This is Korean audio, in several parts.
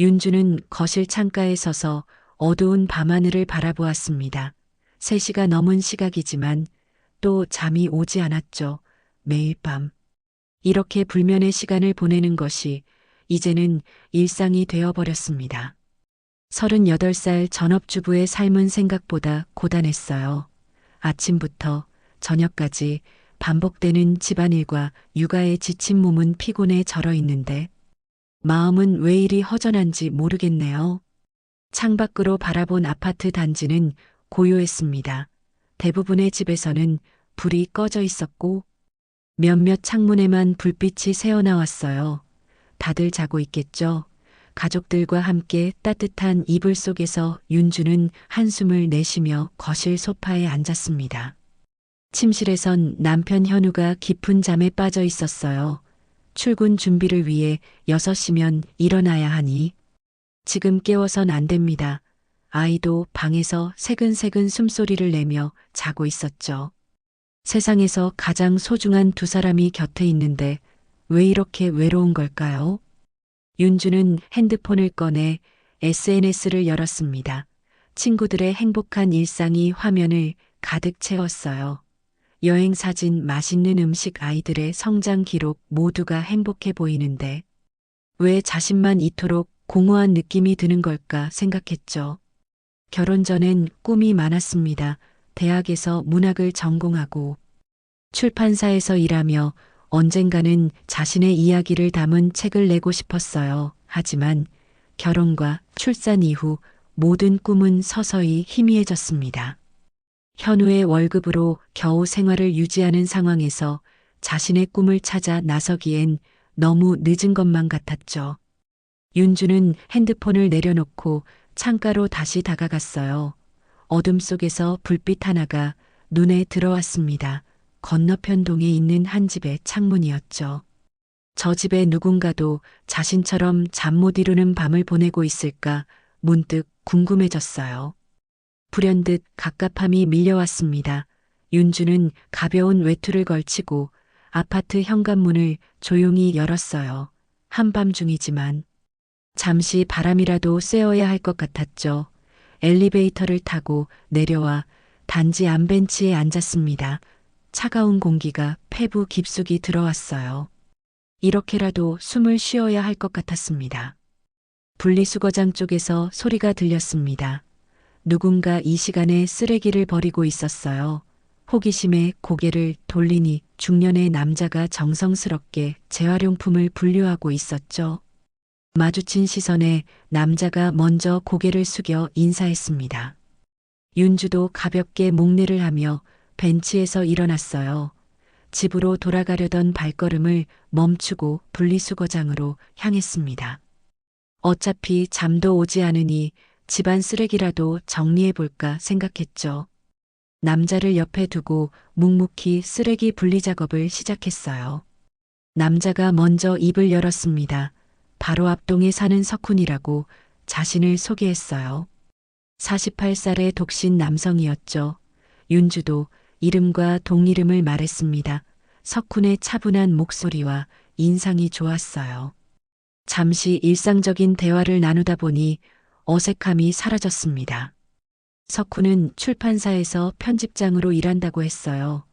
윤주는 거실 창가에 서서 어두운 밤하늘을 바라보았습니다. 3시가 넘은 시각이지만 또 잠이 오지 않았죠. 매일 밤. 이렇게 불면의 시간을 보내는 것이 이제는 일상이 되어버렸습니다. 38살 전업주부의 삶은 생각보다 고단했어요. 아침부터 저녁까지 반복되는 집안일과 육아에 지친 몸은 피곤에 절어 있는데 마음은 왜 이리 허전한지 모르겠네요. 창밖으로 바라본 아파트 단지는 고요했습니다. 대부분의 집에서는 불이 꺼져 있었고 몇몇 창문에만 불빛이 새어나왔어요. 다들 자고 있겠죠. 가족들과 함께 따뜻한 이불 속에서 윤주는 한숨을 내쉬며 거실 소파에 앉았습니다. 침실에선 남편 현우가 깊은 잠에 빠져 있었어요. 출근 준비를 위해 6시면 일어나야 하니 지금 깨워선 안 됩니다. 아이도 방에서 새근새근 숨소리를 내며 자고 있었죠. 세상에서 가장 소중한 두 사람이 곁에 있는데 왜 이렇게 외로운 걸까요? 윤주는 핸드폰을 꺼내 SNS를 열었습니다. 친구들의 행복한 일상이 화면을 가득 채웠어요. 여행 사진, 맛있는 음식, 아이들의 성장 기록 모두가 행복해 보이는데 왜 자신만 이토록 공허한 느낌이 드는 걸까 생각했죠. 결혼 전엔 꿈이 많았습니다. 대학에서 문학을 전공하고 출판사에서 일하며 언젠가는 자신의 이야기를 담은 책을 내고 싶었어요. 하지만 결혼과 출산 이후 모든 꿈은 서서히 희미해졌습니다. 현우의 월급으로 겨우 생활을 유지하는 상황에서 자신의 꿈을 찾아 나서기엔 너무 늦은 것만 같았죠. 윤주는 핸드폰을 내려놓고 창가로 다시 다가갔어요. 어둠 속에서 불빛 하나가 눈에 들어왔습니다. 건너편 동에 있는 한 집의 창문이었죠. 저 집에 누군가도 자신처럼 잠 못 이루는 밤을 보내고 있을까 문득 궁금해졌어요. 불현듯 갑갑함이 밀려왔습니다. 윤주는 가벼운 외투를 걸치고 아파트 현관문을 조용히 열었어요. 한밤중이지만 잠시 바람이라도 쐬어야 할 것 같았죠. 엘리베이터를 타고 내려와 단지 안벤치에 앉았습니다. 차가운 공기가 폐부 깊숙이 들어왔어요. 이렇게라도 숨을 쉬어야 할 것 같았습니다. 분리수거장 쪽에서 소리가 들렸습니다. 누군가 이 시간에 쓰레기를 버리고 있었어요. 호기심에 고개를 돌리니 중년의 남자가 정성스럽게 재활용품을 분류하고 있었죠. 마주친 시선에 남자가 먼저 고개를 숙여 인사했습니다. 윤주도 가볍게 목례를 하며 벤치에서 일어났어요. 집으로 돌아가려던 발걸음을 멈추고 분리수거장으로 향했습니다. 어차피 잠도 오지 않으니 집안 쓰레기라도 정리해볼까 생각했죠. 남자를 옆에 두고 묵묵히 쓰레기 분리 작업을 시작했어요. 남자가 먼저 입을 열었습니다. 바로 앞동에 사는 석훈이라고 자신을 소개했어요. 48살의 독신 남성이었죠. 윤주도 이름과 동이름을 말했습니다. 석훈의 차분한 목소리와 인상이 좋았어요. 잠시 일상적인 대화를 나누다 보니 어색함이 사라졌습니다. 석훈은 출판사에서 편집장으로 일한다고 했어요.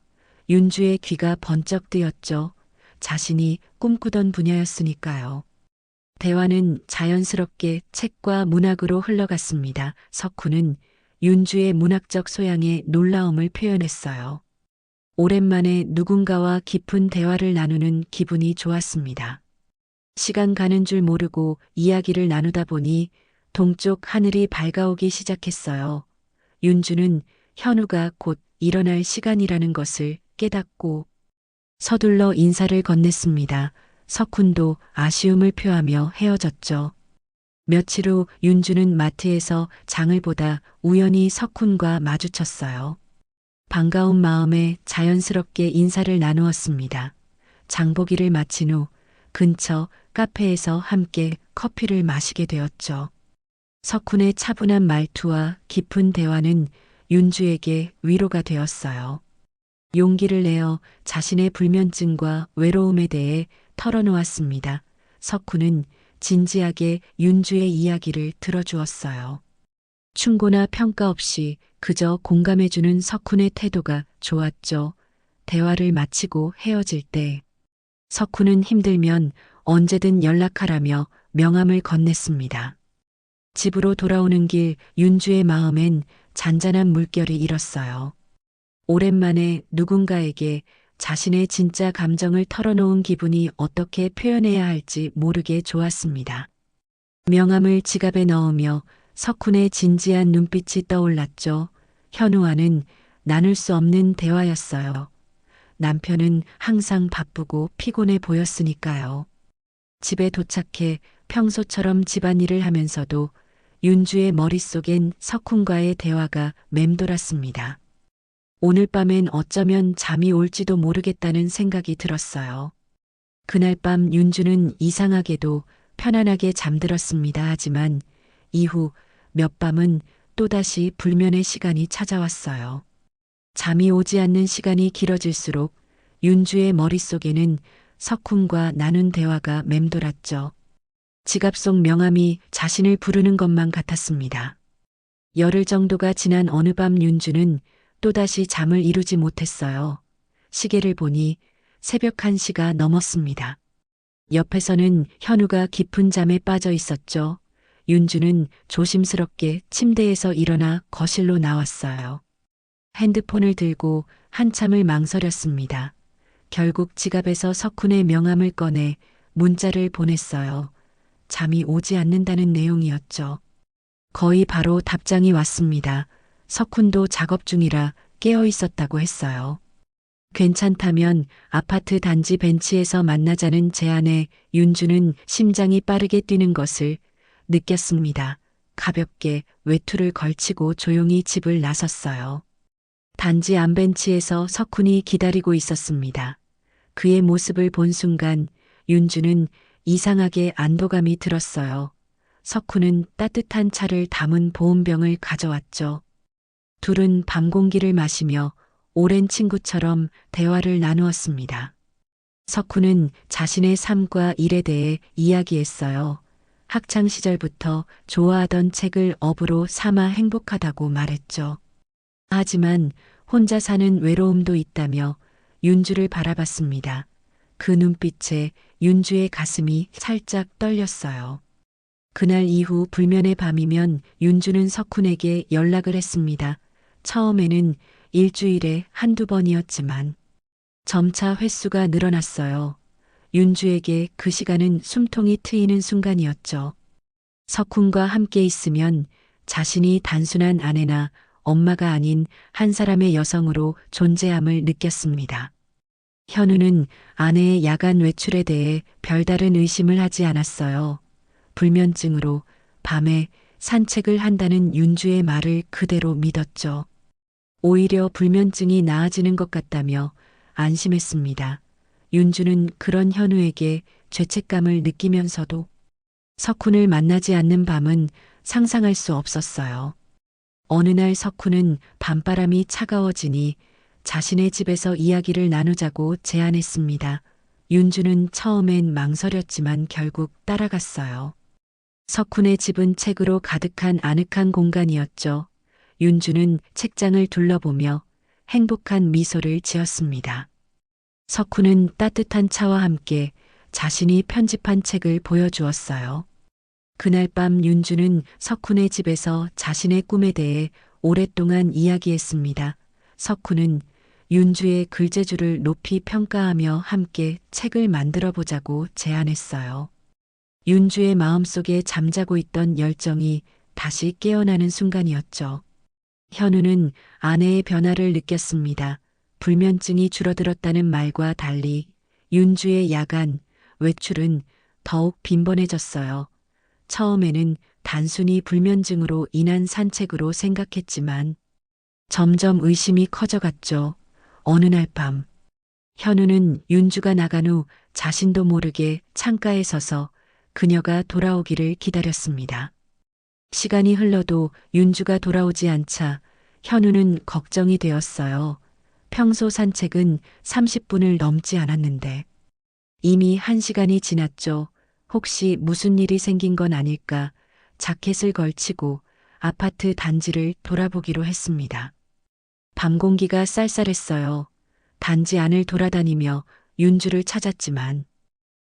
윤주의 귀가 번쩍 뜨였죠. 자신이 꿈꾸던 분야였으니까요. 대화는 자연스럽게 책과 문학으로 흘러갔습니다. 석훈은 윤주의 문학적 소양에 놀라움을 표현했어요. 오랜만에 누군가와 깊은 대화를 나누는 기분이 좋았습니다. 시간 가는 줄 모르고 이야기를 나누다 보니 동쪽 하늘이 밝아오기 시작했어요. 윤주는 현우가 곧 일어날 시간이라는 것을 깨닫고 서둘러 인사를 건넸습니다. 석훈도 아쉬움을 표하며 헤어졌죠. 며칠 후 윤주는 마트에서 장을 보다 우연히 석훈과 마주쳤어요. 반가운 마음에 자연스럽게 인사를 나누었습니다. 장보기를 마친 후 근처 카페에서 함께 커피를 마시게 되었죠. 석훈의 차분한 말투와 깊은 대화는 윤주에게 위로가 되었어요. 용기를 내어 자신의 불면증과 외로움에 대해 털어놓았습니다. 석훈은 진지하게 윤주의 이야기를 들어주었어요. 충고나 평가 없이 그저 공감해주는 석훈의 태도가 좋았죠. 대화를 마치고 헤어질 때 석훈은 힘들면 언제든 연락하라며 명함을 건넸습니다. 집으로 돌아오는 길 윤주의 마음엔 잔잔한 물결이 일었어요. 오랜만에 누군가에게 자신의 진짜 감정을 털어놓은 기분이 어떻게 표현해야 할지 모르게 좋았습니다. 명함을 지갑에 넣으며 석훈의 진지한 눈빛이 떠올랐죠. 현우와는 나눌 수 없는 대화였어요. 남편은 항상 바쁘고 피곤해 보였으니까요. 집에 도착해 평소처럼 집안일을 하면서도 윤주의 머릿속엔 석훈과의 대화가 맴돌았습니다. 오늘 밤엔 어쩌면 잠이 올지도 모르겠다는 생각이 들었어요. 그날 밤 윤주는 이상하게도 편안하게 잠들었습니다. 하지만 이후 몇 밤은 또다시 불면의 시간이 찾아왔어요. 잠이 오지 않는 시간이 길어질수록 윤주의 머릿속에는 석훈과 나눈 대화가 맴돌았죠. 지갑 속 명함이 자신을 부르는 것만 같았습니다. 열흘 정도가 지난 어느 밤 윤주는 또다시 잠을 이루지 못했어요. 시계를 보니 새벽 1시가 넘었습니다. 옆에서는 현우가 깊은 잠에 빠져 있었죠. 윤주는 조심스럽게 침대에서 일어나 거실로 나왔어요. 핸드폰을 들고 한참을 망설였습니다. 결국 지갑에서 석훈의 명함을 꺼내 문자를 보냈어요. 잠이 오지 않는다는 내용이었죠. 거의 바로 답장이 왔습니다. 석훈도 작업 중이라 깨어 있었다고 했어요. 괜찮다면 아파트 단지 벤치에서 만나자는 제안에 윤주는 심장이 빠르게 뛰는 것을 느꼈습니다. 가볍게 외투를 걸치고 조용히 집을 나섰어요. 단지 안벤치에서 석훈이 기다리고 있었습니다. 그의 모습을 본 순간 윤주는 이상하게 안도감이 들었어요. 석훈은 따뜻한 차를 담은 보온병을 가져왔죠. 둘은 밤 공기를 마시며 오랜 친구처럼 대화를 나누었습니다. 석훈은 자신의 삶과 일에 대해 이야기했어요. 학창 시절부터 좋아하던 책을 업으로 삼아 행복하다고 말했죠. 하지만 혼자 사는 외로움도 있다며 윤주를 바라봤습니다. 그 눈빛에 윤주의 가슴이 살짝 떨렸어요. 그날 이후 불면의 밤이면 윤주는 석훈에게 연락을 했습니다. 처음에는 일주일에 한두 번이었지만 점차 횟수가 늘어났어요. 윤주에게 그 시간은 숨통이 트이는 순간이었죠. 석훈과 함께 있으면 자신이 단순한 아내나 엄마가 아닌 한 사람의 여성으로 존재함을 느꼈습니다. 현우는 아내의 야간 외출에 대해 별다른 의심을 하지 않았어요. 불면증으로 밤에 산책을 한다는 윤주의 말을 그대로 믿었죠. 오히려 불면증이 나아지는 것 같다며 안심했습니다. 윤주는 그런 현우에게 죄책감을 느끼면서도 석훈을 만나지 않는 밤은 상상할 수 없었어요. 어느 날 석훈은 밤바람이 차가워지니 자신의 집에서 이야기를 나누자고 제안했습니다. 윤주는 처음엔 망설였지만 결국 따라갔어요. 석훈의 집은 책으로 가득한 아늑한 공간이었죠. 윤주는 책장을 둘러보며 행복한 미소를 지었습니다. 석훈은 따뜻한 차와 함께 자신이 편집한 책을 보여주었어요. 그날 밤 윤주는 석훈의 집에서 자신의 꿈에 대해 오랫동안 이야기했습니다. 석훈은 윤주의 글재주를 높이 평가하며 함께 책을 만들어 보자고 제안했어요. 윤주의 마음속에 잠자고 있던 열정이 다시 깨어나는 순간이었죠. 현우는 아내의 변화를 느꼈습니다. 불면증이 줄어들었다는 말과 달리 윤주의 야간 외출은 더욱 빈번해졌어요. 처음에는 단순히 불면증으로 인한 산책으로 생각했지만 점점 의심이 커져갔죠. 어느 날 밤, 현우는 윤주가 나간 후 자신도 모르게 창가에 서서 그녀가 돌아오기를 기다렸습니다. 시간이 흘러도 윤주가 돌아오지 않자 현우는 걱정이 되었어요. 평소 산책은 30분을 넘지 않았는데 이미 한 시간이 지났죠. 혹시 무슨 일이 생긴 건 아닐까 자켓을 걸치고 아파트 단지를 돌아보기로 했습니다. 밤 공기가 쌀쌀했어요. 단지 안을 돌아다니며 윤주를 찾았지만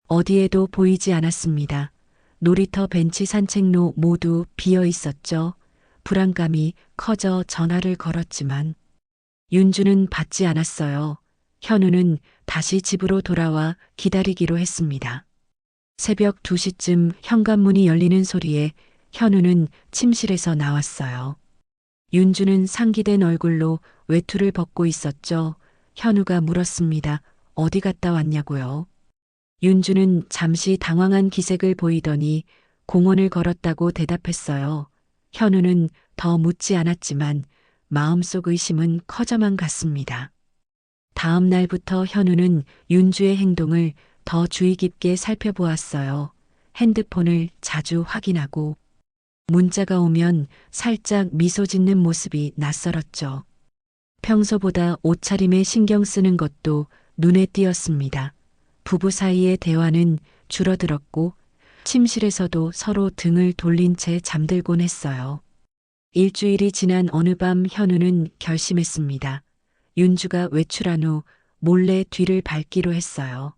어디에도 보이지 않았습니다. 놀이터 벤치 산책로 모두 비어 있었죠. 불안감이 커져 전화를 걸었지만 윤주는 받지 않았어요. 현우는 다시 집으로 돌아와 기다리기로 했습니다. 새벽 2시쯤 현관문이 열리는 소리에 현우는 침실에서 나왔어요. 윤주는 상기된 얼굴로 외투를 벗고 있었죠. 현우가 물었습니다. 어디 갔다 왔냐고요? 윤주는 잠시 당황한 기색을 보이더니 공원을 걸었다고 대답했어요. 현우는 더 묻지 않았지만 마음속 의심은 커져만 갔습니다. 다음 날부터 현우는 윤주의 행동을 더 주의 깊게 살펴보았어요. 핸드폰을 자주 확인하고 문자가 오면 살짝 미소 짓는 모습이 낯설었죠. 평소보다 옷차림에 신경 쓰는 것도 눈에 띄었습니다. 부부 사이의 대화는 줄어들었고 침실에서도 서로 등을 돌린 채 잠들곤 했어요. 일주일이 지난 어느 밤 현우는 결심했습니다. 윤주가 외출한 후 몰래 뒤를 밟기로 했어요.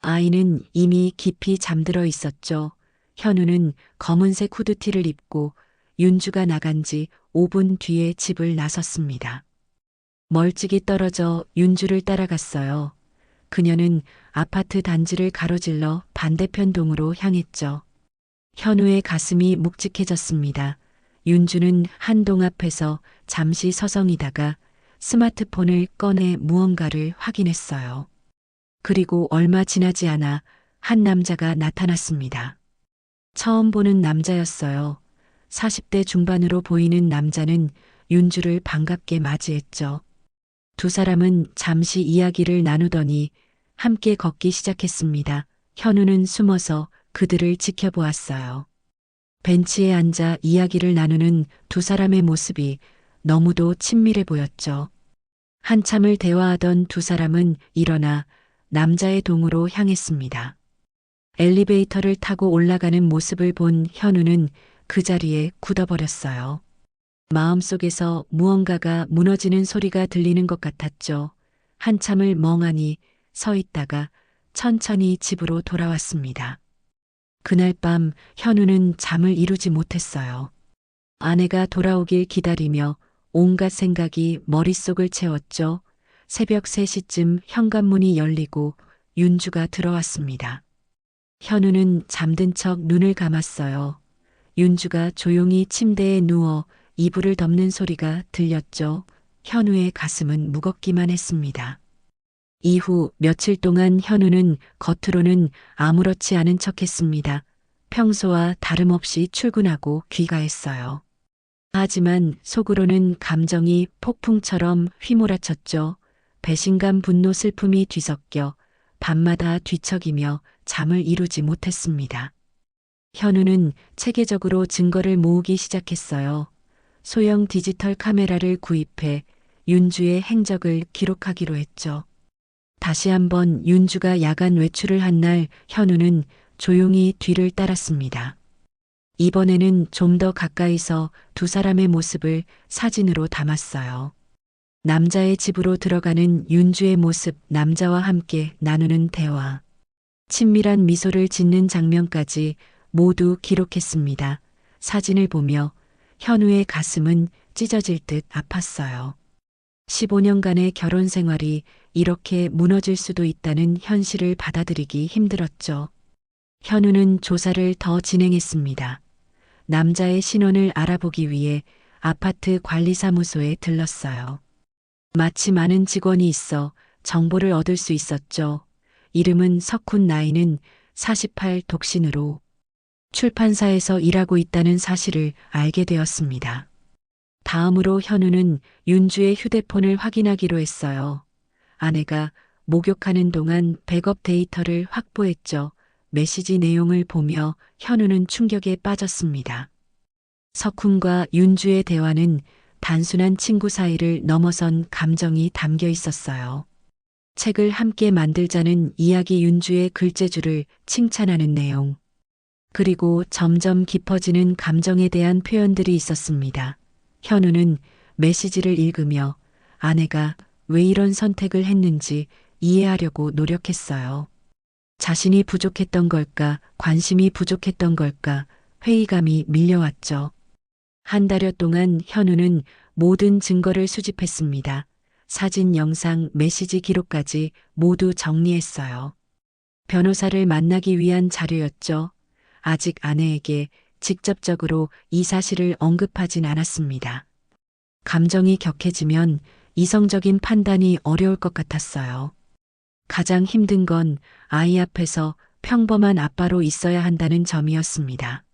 아이는 이미 깊이 잠들어 있었죠. 현우는 검은색 후드티를 입고 윤주가 나간 지 5분 뒤에 집을 나섰습니다. 멀찍이 떨어져 윤주를 따라갔어요. 그녀는 아파트 단지를 가로질러 반대편 동으로 향했죠. 현우의 가슴이 묵직해졌습니다. 윤주는 한동 앞에서 잠시 서성이다가 스마트폰을 꺼내 무언가를 확인했어요. 그리고 얼마 지나지 않아 한 남자가 나타났습니다. 처음 보는 남자였어요. 40대 중반으로 보이는 남자는 윤주를 반갑게 맞이했죠. 두 사람은 잠시 이야기를 나누더니 함께 걷기 시작했습니다. 현우는 숨어서 그들을 지켜보았어요. 벤치에 앉아 이야기를 나누는 두 사람의 모습이 너무도 친밀해 보였죠. 한참을 대화하던 두 사람은 일어나 남자의 동으로 향했습니다. 엘리베이터를 타고 올라가는 모습을 본 현우는 그 자리에 굳어버렸어요. 마음속에서 무언가가 무너지는 소리가 들리는 것 같았죠. 한참을 멍하니 서 있다가 천천히 집으로 돌아왔습니다. 그날 밤 현우는 잠을 이루지 못했어요. 아내가 돌아오길 기다리며 온갖 생각이 머릿속을 채웠죠. 새벽 3시쯤 현관문이 열리고 윤주가 들어왔습니다. 현우는 잠든 척 눈을 감았어요. 윤주가 조용히 침대에 누워 이불을 덮는 소리가 들렸죠. 현우의 가슴은 무겁기만 했습니다. 이후 며칠 동안 현우는 겉으로는 아무렇지 않은 척 했습니다. 평소와 다름없이 출근하고 귀가했어요. 하지만 속으로는 감정이 폭풍처럼 휘몰아쳤죠. 배신감, 분노, 슬픔이 뒤섞여 밤마다 뒤척이며 잠을 이루지 못했습니다. 현우는 체계적으로 증거를 모으기 시작했어요. 소형 디지털 카메라를 구입해 윤주의 행적을 기록하기로 했죠. 다시 한번 윤주가 야간 외출을 한 날 현우는 조용히 뒤를 따랐습니다. 이번에는 좀 더 가까이서 두 사람의 모습을 사진으로 담았어요. 남자의 집으로 들어가는 윤주의 모습, 남자와 함께 나누는 대화. 친밀한 미소를 짓는 장면까지 모두 기록했습니다. 사진을 보며 현우의 가슴은 찢어질 듯 아팠어요. 15년간의 결혼 생활이 이렇게 무너질 수도 있다는 현실을 받아들이기 힘들었죠. 현우는 조사를 더 진행했습니다. 남자의 신원을 알아보기 위해 아파트 관리사무소에 들렀어요. 마치 많은 직원이 있어 정보를 얻을 수 있었죠. 이름은 석훈 나이는 48 독신으로 출판사에서 일하고 있다는 사실을 알게 되었습니다. 다음으로 현우는 윤주의 휴대폰을 확인하기로 했어요. 아내가 목욕하는 동안 백업 데이터를 확보했죠. 메시지 내용을 보며 현우는 충격에 빠졌습니다. 석훈과 윤주의 대화는 단순한 친구 사이를 넘어선 감정이 담겨 있었어요. 책을 함께 만들자는 이야기 윤주의 글재주를 칭찬하는 내용. 그리고 점점 깊어지는 감정에 대한 표현들이 있었습니다. 현우는 메시지를 읽으며 아내가 왜 이런 선택을 했는지 이해하려고 노력했어요. 자신이 부족했던 걸까, 관심이 부족했던 걸까, 회의감이 밀려왔죠. 한 달여 동안 현우는 모든 증거를 수집했습니다. 사진, 영상, 메시지 기록까지 모두 정리했어요. 변호사를 만나기 위한 자료였죠. 아직 아내에게 직접적으로 이 사실을 언급하진 않았습니다. 감정이 격해지면 이성적인 판단이 어려울 것 같았어요. 가장 힘든 건 아이 앞에서 평범한 아빠로 있어야 한다는 점이었습니다.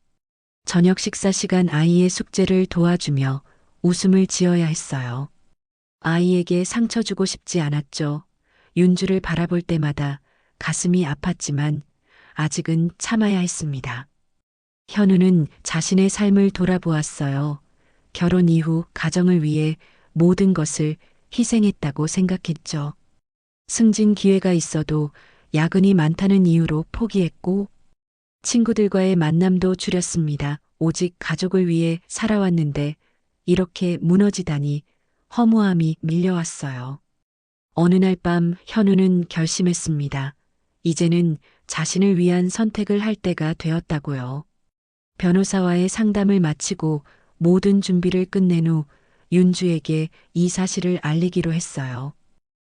저녁 식사 시간 아이의 숙제를 도와주며 웃음을 지어야 했어요. 아이에게 상처 주고 싶지 않았죠. 윤주를 바라볼 때마다 가슴이 아팠지만 아직은 참아야 했습니다. 현우는 자신의 삶을 돌아보았어요. 결혼 이후 가정을 위해 모든 것을 희생했다고 생각했죠. 승진 기회가 있어도 야근이 많다는 이유로 포기했고 친구들과의 만남도 줄였습니다. 오직 가족을 위해 살아왔는데 이렇게 무너지다니 허무함이 밀려왔어요. 어느 날 밤 현우는 결심했습니다. 이제는 자신을 위한 선택을 할 때가 되었다고요. 변호사와의 상담을 마치고 모든 준비를 끝낸 후 윤주에게 이 사실을 알리기로 했어요.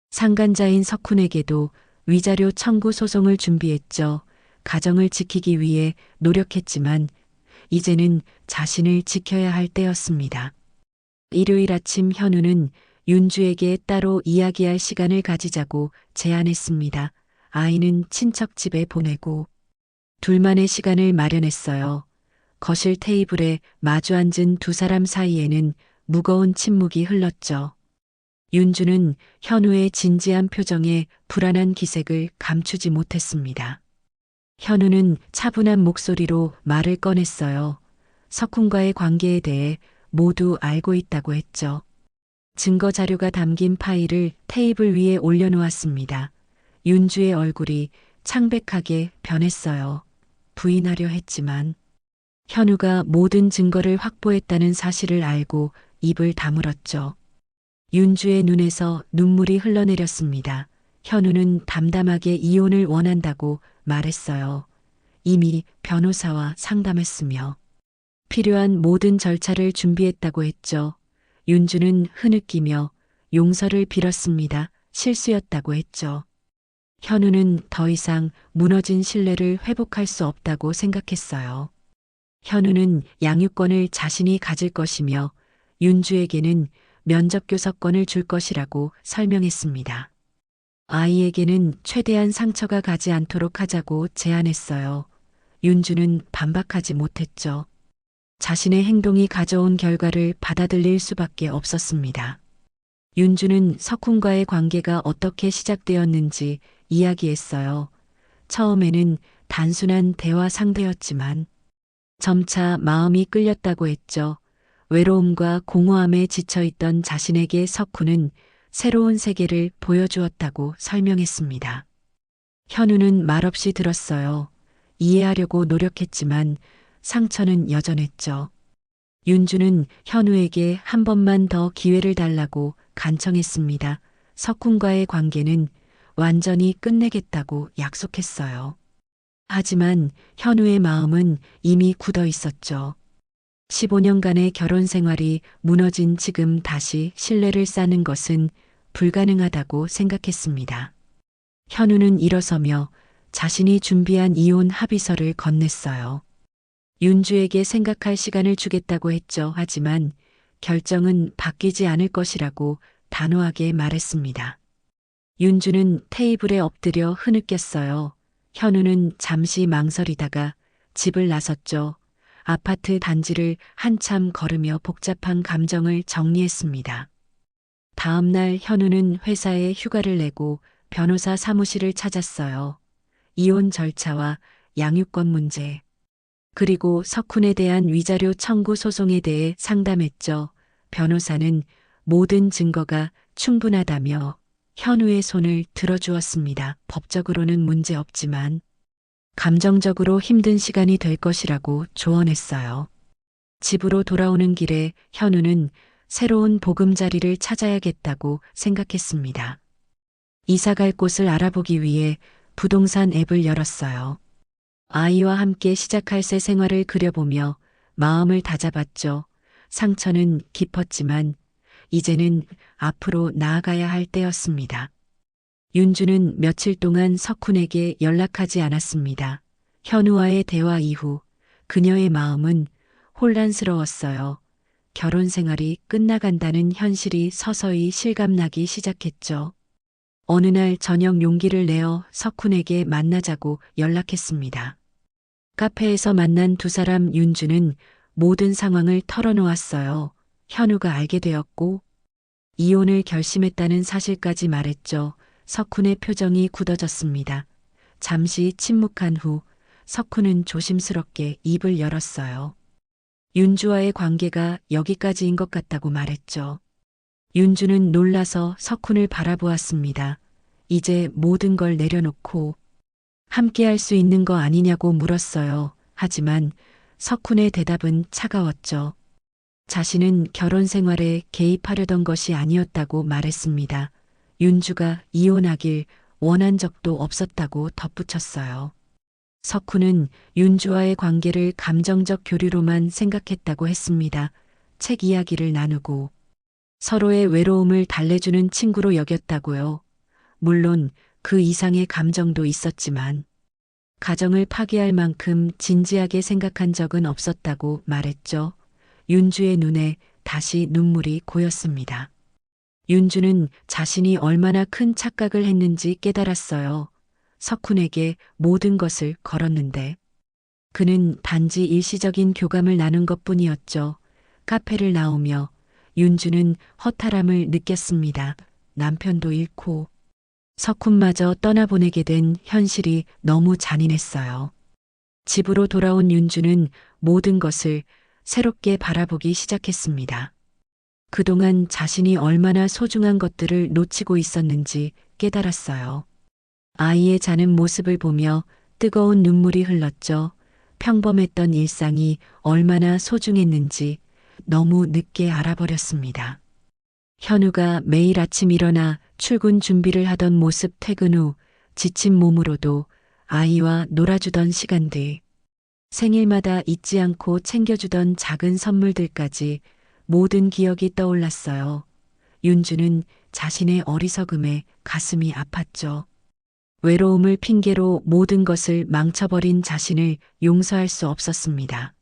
상간자인 석훈에게도 위자료 청구 소송을 준비했죠. 가정을 지키기 위해 노력했지만 이제는 자신을 지켜야 할 때였습니다. 일요일 아침 현우는 윤주에게 따로 이야기할 시간을 가지자고 제안했습니다. 아이는 친척 집에 보내고 둘만의 시간을 마련했어요. 거실 테이블에 마주 앉은 두 사람 사이에는 무거운 침묵이 흘렀죠. 윤주는 현우의 진지한 표정에 불안한 기색을 감추지 못했습니다. 현우는 차분한 목소리로 말을 꺼냈어요. 석훈과의 관계에 대해 모두 알고 있다고 했죠. 증거 자료가 담긴 파일을 테이블 위에 올려놓았습니다. 윤주의 얼굴이 창백하게 변했어요. 부인하려 했지만 현우가 모든 증거를 확보했다는 사실을 알고 입을 다물었죠. 윤주의 눈에서 눈물이 흘러내렸습니다. 현우는 담담하게 이혼을 원한다고 말했어요. 이미 변호사와 상담했으며 필요한 모든 절차를 준비했다고 했죠. 윤주는 흐느끼며 용서를 빌었습니다. 실수였다고 했죠. 현우는 더 이상 무너진 신뢰를 회복할 수 없다고 생각했어요. 현우는 양육권을 자신이 가질 것이며 윤주에게는 면접 교섭권을 줄 것이라고 설명했습니다. 아이에게는 최대한 상처가 가지 않도록 하자고 제안했어요. 윤주는 반박하지 못했죠. 자신의 행동이 가져온 결과를 받아들일 수밖에 없었습니다. 윤주는 석훈과의 관계가 어떻게 시작되었는지 이야기했어요. 처음에는 단순한 대화 상대였지만 점차 마음이 끌렸다고 했죠. 외로움과 공허함에 지쳐있던 자신에게 석훈은 새로운 세계를 보여주었다고 설명했습니다. 현우는 말없이 들었어요. 이해하려고 노력했지만 상처는 여전했죠. 윤주는 현우에게 한 번만 더 기회를 달라고 간청했습니다. 석훈과의 관계는 완전히 끝내겠다고 약속했어요. 하지만 현우의 마음은 이미 굳어 있었죠. 15년간의 결혼 생활이 무너진 지금 다시 신뢰를 쌓는 것은 불가능하다고 생각했습니다. 현우는 일어서며 자신이 준비한 이혼 합의서를 건넸어요. 윤주에게 생각할 시간을 주겠다고 했죠. 하지만 결정은 바뀌지 않을 것이라고 단호하게 말했습니다. 윤주는 테이블에 엎드려 흐느꼈어요. 현우는 잠시 망설이다가 집을 나섰죠. 아파트 단지를 한참 걸으며 복잡한 감정을 정리했습니다. 다음 날 현우는 회사에 휴가를 내고 변호사 사무실을 찾았어요. 이혼 절차와 양육권 문제, 그리고 석훈에 대한 위자료 청구 소송에 대해 상담했죠. 변호사는 모든 증거가 충분하다며 현우의 손을 들어주었습니다. 법적으로는 문제 없지만 감정적으로 힘든 시간이 될 것이라고 조언했어요. 집으로 돌아오는 길에 현우는 새로운 보금자리를 찾아야겠다고 생각했습니다. 이사 갈 곳을 알아보기 위해 부동산 앱을 열었어요. 아이와 함께 시작할 새 생활을 그려보며 마음을 다잡았죠. 상처는 깊었지만 이제는 앞으로 나아가야 할 때였습니다. 윤주는 며칠 동안 석훈에게 연락하지 않았습니다. 현우와의 대화 이후 그녀의 마음은 혼란스러웠어요. 결혼 생활이 끝나간다는 현실이 서서히 실감나기 시작했죠. 어느 날 저녁 용기를 내어 석훈에게 만나자고 연락했습니다. 카페에서 만난 두 사람 윤주는 모든 상황을 털어놓았어요. 현우가 알게 되었고, 이혼을 결심했다는 사실까지 말했죠. 석훈의 표정이 굳어졌습니다. 잠시 침묵한 후 석훈은 조심스럽게 입을 열었어요. 윤주와의 관계가 여기까지인 것 같다고 말했죠. 윤주는 놀라서 석훈을 바라보았습니다. 이제 모든 걸 내려놓고 함께 할 수 있는 거 아니냐고 물었어요. 하지만 석훈의 대답은 차가웠죠. 자신은 결혼 생활에 개입하려던 것이 아니었다고 말했습니다. 윤주가 이혼하길 원한 적도 없었다고 덧붙였어요. 석훈은 윤주와의 관계를 감정적 교류로만 생각했다고 했습니다. 책 이야기를 나누고 서로의 외로움을 달래주는 친구로 여겼다고요. 물론 그 이상의 감정도 있었지만 가정을 파괴할 만큼 진지하게 생각한 적은 없었다고 말했죠. 윤주의 눈에 다시 눈물이 고였습니다. 윤주는 자신이 얼마나 큰 착각을 했는지 깨달았어요. 석훈에게 모든 것을 걸었는데 그는 단지 일시적인 교감을 나눈 것 뿐이었죠. 카페를 나오며 윤주는 허탈함을 느꼈습니다. 남편도 잃고 석훈마저 떠나보내게 된 현실이 너무 잔인했어요. 집으로 돌아온 윤주는 모든 것을 새롭게 바라보기 시작했습니다. 그동안 자신이 얼마나 소중한 것들을 놓치고 있었는지 깨달았어요. 아이의 자는 모습을 보며 뜨거운 눈물이 흘렀죠. 평범했던 일상이 얼마나 소중했는지 너무 늦게 알아버렸습니다. 현우가 매일 아침 일어나 출근 준비를 하던 모습 퇴근 후 지친 몸으로도 아이와 놀아주던 시간들, 생일마다 잊지 않고 챙겨주던 작은 선물들까지 모든 기억이 떠올랐어요. 윤주는 자신의 어리석음에 가슴이 아팠죠. 외로움을 핑계로 모든 것을 망쳐버린 자신을 용서할 수 없었습니다.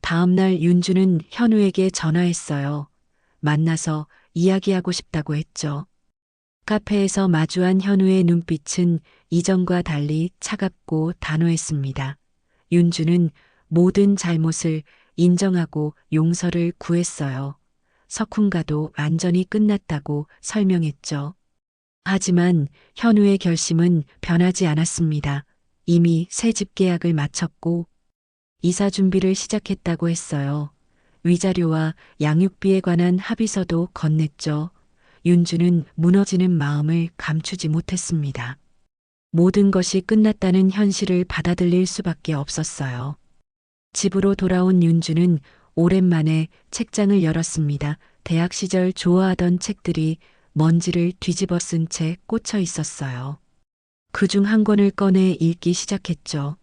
다음날 윤주는 현우에게 전화했어요. 만나서 이야기하고 싶다고 했죠. 카페에서 마주한 현우의 눈빛은 이전과 달리 차갑고 단호했습니다. 윤주는 모든 잘못을 인정하고 용서를 구했어요. 석훈과도 완전히 끝났다고 설명했죠. 하지만 현우의 결심은 변하지 않았습니다. 이미 새 집 계약을 마쳤고 이사 준비를 시작했다고 했어요. 위자료와 양육비에 관한 합의서도 건넸죠. 윤주는 무너지는 마음을 감추지 못했습니다. 모든 것이 끝났다는 현실을 받아들일 수밖에 없었어요. 집으로 돌아온 윤주는 오랜만에 책장을 열었습니다. 대학 시절 좋아하던 책들이 먼지를 뒤집어 쓴 채 꽂혀 있었어요. 그 중 한 권을 꺼내 읽기 시작했죠.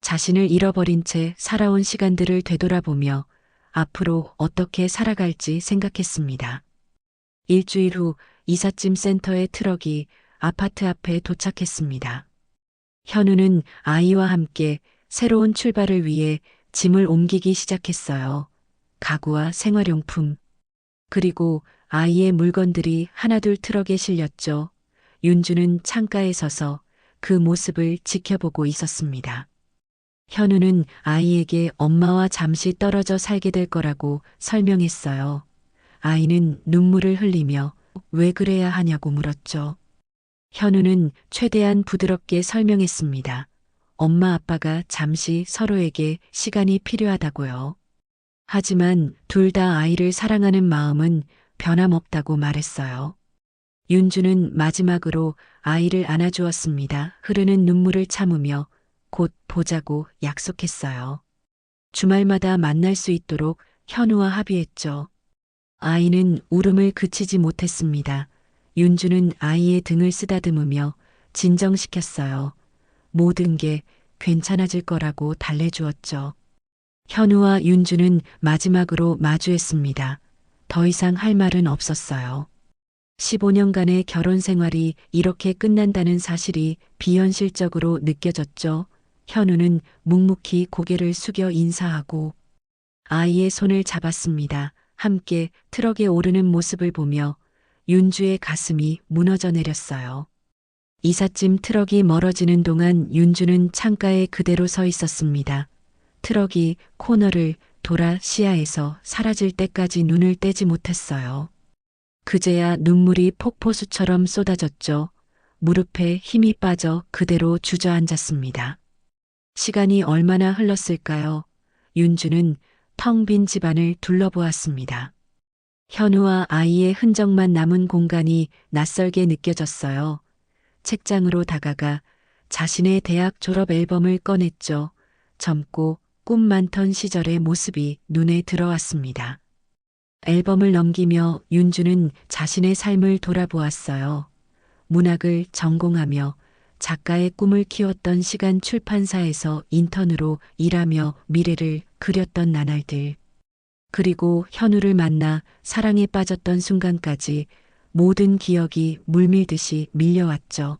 자신을 잃어버린 채 살아온 시간들을 되돌아보며 앞으로 어떻게 살아갈지 생각했습니다. 일주일 후 이삿짐 센터의 트럭이 아파트 앞에 도착했습니다. 현우는 아이와 함께 새로운 출발을 위해 짐을 옮기기 시작했어요. 가구와 생활용품, 그리고 아이의 물건들이 하나둘 트럭에 실렸죠. 윤주는 창가에 서서 그 모습을 지켜보고 있었습니다. 현우는 아이에게 엄마와 잠시 떨어져 살게 될 거라고 설명했어요. 아이는 눈물을 흘리며 왜 그래야 하냐고 물었죠. 현우는 최대한 부드럽게 설명했습니다. 엄마 아빠가 잠시 서로에게 시간이 필요하다고요. 하지만 둘 다 아이를 사랑하는 마음은 변함없다고 말했어요. 윤주는 마지막으로 아이를 안아주었습니다. 흐르는 눈물을 참으며 곧 보자고 약속했어요. 주말마다 만날 수 있도록 현우와 합의했죠. 아이는 울음을 그치지 못했습니다. 윤주는 아이의 등을 쓰다듬으며 진정시켰어요. 모든 게 괜찮아질 거라고 달래주었죠. 현우와 윤주는 마지막으로 마주했습니다. 더 이상 할 말은 없었어요. 15년간의 결혼 생활이 이렇게 끝난다는 사실이 비현실적으로 느껴졌죠. 현우는 묵묵히 고개를 숙여 인사하고 아이의 손을 잡았습니다. 함께 트럭에 오르는 모습을 보며 윤주의 가슴이 무너져 내렸어요. 이삿짐 트럭이 멀어지는 동안 윤주는 창가에 그대로 서 있었습니다. 트럭이 코너를 돌아 시야에서 사라질 때까지 눈을 떼지 못했어요. 그제야 눈물이 폭포수처럼 쏟아졌죠. 무릎에 힘이 빠져 그대로 주저앉았습니다. 시간이 얼마나 흘렀을까요? 윤주는 텅 빈 집안을 둘러보았습니다. 현우와 아이의 흔적만 남은 공간이 낯설게 느껴졌어요. 책장으로 다가가 자신의 대학 졸업 앨범을 꺼냈죠. 젊고 꿈 많던 시절의 모습이 눈에 들어왔습니다. 앨범을 넘기며 윤주는 자신의 삶을 돌아보았어요. 문학을 전공하며 작가의 꿈을 키웠던 시간 출판사에서 인턴으로 일하며 미래를 그렸던 나날들. 그리고 현우를 만나 사랑에 빠졌던 순간까지 모든 기억이 물밀듯이 밀려왔죠.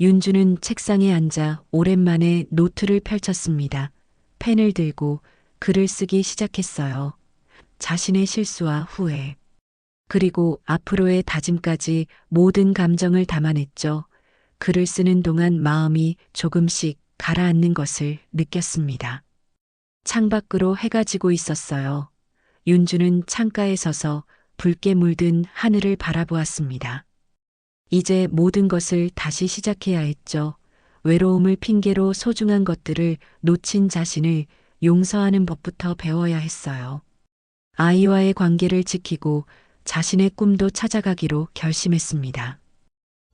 윤주는 책상에 앉아 오랜만에 노트를 펼쳤습니다. 펜을 들고 글을 쓰기 시작했어요. 자신의 실수와 후회. 그리고 앞으로의 다짐까지 모든 감정을 담아냈죠. 글을 쓰는 동안 마음이 조금씩 가라앉는 것을 느꼈습니다. 창밖으로 해가 지고 있었어요. 윤주는 창가에 서서 붉게 물든 하늘을 바라보았습니다. 이제 모든 것을 다시 시작해야 했죠. 외로움을 핑계로 소중한 것들을 놓친 자신을 용서하는 법부터 배워야 했어요. 아이와의 관계를 지키고 자신의 꿈도 찾아가기로 결심했습니다.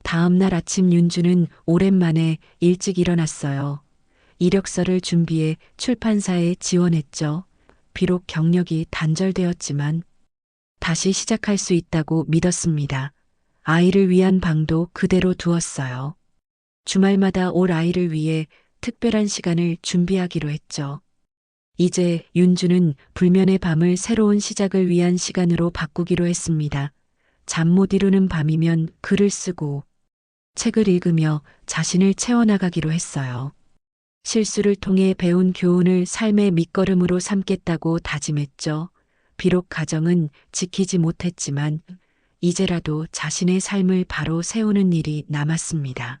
다음 날 아침 윤주는 오랜만에 일찍 일어났어요. 이력서를 준비해 출판사에 지원했죠. 비록 경력이 단절되었지만 다시 시작할 수 있다고 믿었습니다. 아이를 위한 방도 그대로 두었어요. 주말마다 올 아이를 위해 특별한 시간을 준비하기로 했죠. 이제 윤주는 불면의 밤을 새로운 시작을 위한 시간으로 바꾸기로 했습니다. 잠 못 이루는 밤이면 글을 쓰고 책을 읽으며 자신을 채워나가기로 했어요. 실수를 통해 배운 교훈을 삶의 밑거름으로 삼겠다고 다짐했죠. 비록 가정은 지키지 못했지만 이제라도 자신의 삶을 바로 세우는 일이 남았습니다.